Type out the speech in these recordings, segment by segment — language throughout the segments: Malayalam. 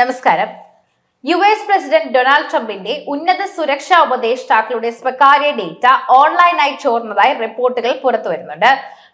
നമസ്കാരം. യു എസ് പ്രസിഡന്റ് ഡൊണാൾഡ് ട്രംപിന്റെ ഉന്നത സുരക്ഷാ ഉപദേഷ്ടാക്കളുടെ സ്വകാര്യ ഡേറ്റ ഓൺലൈനായി ചോർന്നതായി റിപ്പോർട്ടുകൾ പുറത്തുവരുന്നുണ്ട്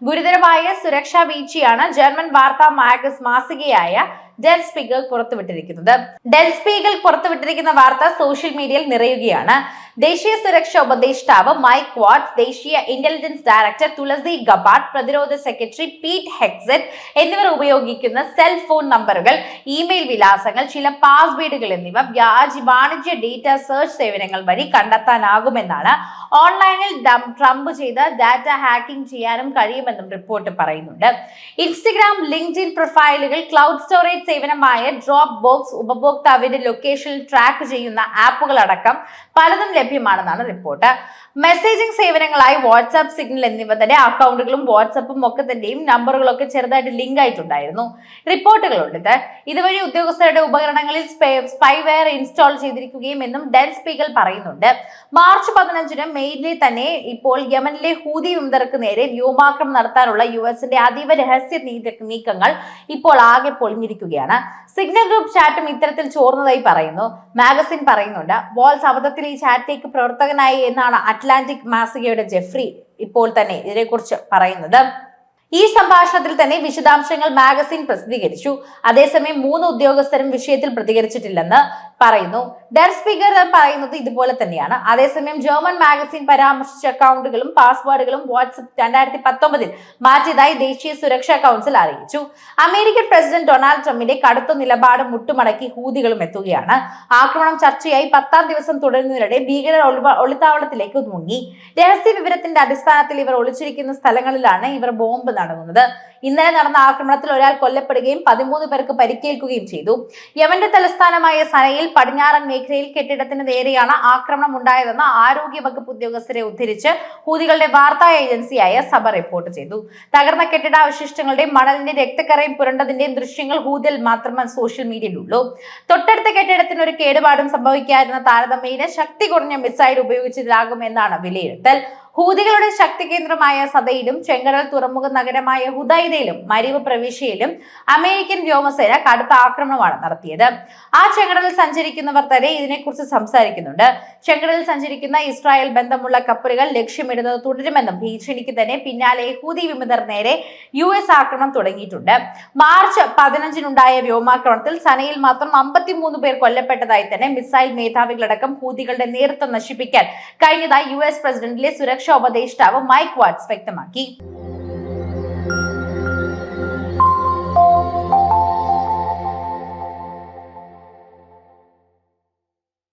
ഗുരുതരമായ സുരക്ഷാ വീഴ്ചയാണ് ജർമ്മൻ വാർത്താ മാഗസ് മാസികയായ ഡെൽ സ്പീഗൽ പുറത്തുവിട്ടിരിക്കുന്നത്. ഡെൽ സ്പീഗൽ പുറത്തുവിട്ടിരിക്കുന്ന വാർത്ത സോഷ്യൽ മീഡിയയിൽ നിറയുകയാണ്. ദേശീയ സുരക്ഷാ ഉപദേഷ്ടാവ് മൈക്ക് വാട്സ് ദേശീയ ഇന്റലിജൻസ് ഡയറക്ടർ തുളസി ഗബാട്ട് പ്രതിരോധ സെക്രട്ടറി പീറ്റ് ഹെക്സെറ്റ് എന്നിവർ ഉപയോഗിക്കുന്ന സെൽ ഫോൺ നമ്പറുകൾ ഇമെയിൽ വിലാസങ്ങൾ ചില പാസ്വേഡുകൾ എന്നിവ വ്യാജ വാണിജ്യ ഡേറ്റ സെർച്ച് സേവനങ്ങൾ വഴി കണ്ടെത്താനാകുമെന്നാണ് ഓൺലൈനിൽ ട്രംപ് ചെയ്ത ഡാറ്റ ഹാക്കിംഗ് ചെയ്യാനും കഴിയുമെന്നും റിപ്പോർട്ട് പറയുന്നുണ്ട്. ഇൻസ്റ്റഗ്രാം ലിങ്ക്ഡിൻ പ്രൊഫൈലുകൾ ക്ലൗഡ് സ്റ്റോറേജ് സേവനമായ ഡ്രോപ്പ് ബോക്സ് ഉപഭോക്താവിന്റെ ലൊക്കേഷനിൽ ട്രാക്ക് ചെയ്യുന്ന ആപ്പുകൾ അടക്കം പലതും ലഭ്യമാണെന്നാണ് റിപ്പോർട്ട് മെസ്സേജിംഗ് സേവനങ്ങളായി വാട്സാപ്പ് സിഗ്നൽ എന്നിവ തന്നെ അക്കൗണ്ടുകളും വാട്സാപ്പും ഒക്കെ തന്നെയും നമ്പറുകളൊക്കെ ചെറുതായിട്ട് ലിങ്ക് ആയിട്ടുണ്ടായിരുന്നു. റിപ്പോർട്ടുകളുണ്ട് ഇതുവഴി ഉദ്യോഗസ്ഥരുടെ ഉപകരണങ്ങളിൽ സ്പൈവെയർ ഇൻസ്റ്റാൾ ചെയ്തിരിക്കുകയും എന്നും ഡെൻ സ്പീഗൽ പറയുന്നുണ്ട്. മാർച്ച് പതിനഞ്ചിന് മെയിലെ തന്നെ ഇപ്പോൾ യമനിലെ ഹൂതി വിമതർക്ക് നേരെ വ്യോമാക്രമണം നടത്താനുള്ള യു എസിന്റെ അതീവ രഹസ്യ നീക്ക- നീക്കങ്ങൾ ഇപ്പോൾ ആകെ പൊളിഞ്ഞിരിക്കുകയാണ്. സിഗ്നൽ ഗ്രൂപ്പ് ചാറ്റും ഇത്തരത്തിൽ ചോർന്നതായി പറയുന്നു. മാഗസിൻ പറയുന്നുണ്ട് വാൾസ് അബദ്ധത്തിൽ ഈ ചാറ്റിലേക്ക് പ്രവർത്തകനായി എന്നാണ് അറ്റ്ലാന്റിക് മാസികയുടെ ജെഫ്രി ഇപ്പോൾ തന്നെ ഇതിനെക്കുറിച്ച് പറയുന്നത്. ഈ സംഭാഷണത്തിൽ തന്നെ വിശദാംശങ്ങൾ മാഗസിൻ പ്രസിദ്ധീകരിച്ചു. അതേസമയം മൂന്ന് ഉദ്യോഗസ്ഥരും വിഷയത്തിൽ പ്രതികരിച്ചിട്ടില്ലെന്ന് പറയുന്നു. ഡെർ സ്പീക്കർ പറയുന്നത് ഇതുപോലെ തന്നെയാണ്. അതേസമയം ജർമ്മൻ മാഗസിൻ പരാമർശിച്ച അക്കൗണ്ടുകളും പാസ്വേഡുകളും വാട്സ്ആപ്പ് രണ്ടായിരത്തി പത്തൊമ്പതിൽ മാറ്റിയതായി ദേശീയ സുരക്ഷാ കൗൺസിൽ അറിയിച്ചു. അമേരിക്കൻ പ്രസിഡന്റ് ഡൊണാൾഡ് ട്രംപിന്റെ കടുത്ത നിലപാട് മുട്ടുമടക്കി ഹൂതികളും എത്തുകയാണ്. ആക്രമണം ചർച്ചയായി പത്താം ദിവസം തുടരുന്നതിനിടെ ഭീകരർ ഒളിത്താവളത്തിലേക്ക് മുങ്ങി. രഹസ്യ വിവരത്തിന്റെ അടിസ്ഥാനത്തിൽ ഇവർ ഒളിച്ചിരിക്കുന്ന സ്ഥലങ്ങളിലാണ് ഇവർ ബോംബ് നടങ്ങുന്നത് ഇന്നലെ നടന്ന ആക്രമണത്തിൽ ഒരാൾ കൊല്ലപ്പെടുകയും പതിമൂന്ന് പേർക്ക് പരിക്കേൽക്കുകയും ചെയ്തു. യമന്റെ തലസ്ഥാനമായ സനയിൽ പടിഞ്ഞാറൻ മേഖലയിൽ കെട്ടിടത്തിന് നേരെയാണ് ആക്രമണം ഉണ്ടായതെന്ന് ആരോഗ്യ വകുപ്പ് ഉദ്യോഗസ്ഥരെ ഉദ്ധരിച്ച് ഹൂതികളുടെ വാർത്താ ഏജൻസിയായ സഭ റിപ്പോർട്ട് ചെയ്തു. തകർന്ന കെട്ടിടാവശിഷ്ടങ്ങളുടെയും മണലിന്റെ രക്തക്കറയും പുരണ്ടതിന്റെയും ദൃശ്യങ്ങൾ ഹൂതിൽ മാത്രമേ സോഷ്യൽ മീഡിയയിലുള്ളൂ. തൊട്ടടുത്ത കെട്ടിടത്തിന് ഒരു കേടുപാടും സംഭവിക്കാതിരുന്ന താരതമ്യേന ശക്തി കുറഞ്ഞ മിസൈൽ ഉപയോഗിച്ചതാകുമെന്നാണ് വിലയിരുത്തൽ. ഹൂതികളുടെ ശക്തി കേന്ദ്രമായ സദയിലും ചെങ്കടൽ തുറമുഖ നഗരമായ ഹുദൈദയിലും മരിവ് പ്രവിശ്യയിലും അമേരിക്കൻ വ്യോമസേന കടുത്ത ആക്രമണമാണ് നടത്തിയത്. ആ ചെങ്കടലിൽ സഞ്ചരിക്കുന്നവർ തന്നെ ഇതിനെക്കുറിച്ച് സംസാരിക്കുന്നുണ്ട്. ചെങ്കടലിൽ സഞ്ചരിക്കുന്ന ഇസ്രായേൽ ബന്ധമുള്ള കപ്പലുകൾ ലക്ഷ്യമിടുന്നത് തുടരുമെന്നും ഭീഷണിക്ക് തന്നെ പിന്നാലെ ഹൂതി വിമതർ നേരെ യു എസ് ആക്രമണം തുടങ്ങിയിട്ടുണ്ട്. മാർച്ച് പതിനഞ്ചിനുണ്ടായ വ്യോമാക്രമണത്തിൽ സനയിൽ മാത്രം അമ്പത്തിമൂന്ന് പേർ കൊല്ലപ്പെട്ടതായി തന്നെ മിസൈൽ മേധാവികളടക്കം ഹൂതികളുടെ നേതൃത്വം നശിപ്പിക്കാൻ കഴിഞ്ഞതായി യു എസ് പ്രസിഡന്റിലെ സുരക്ഷാ ഉപദേഷ്ടാവ് മൈക്ക് വാട്സ് വ്യക്തമാക്കി.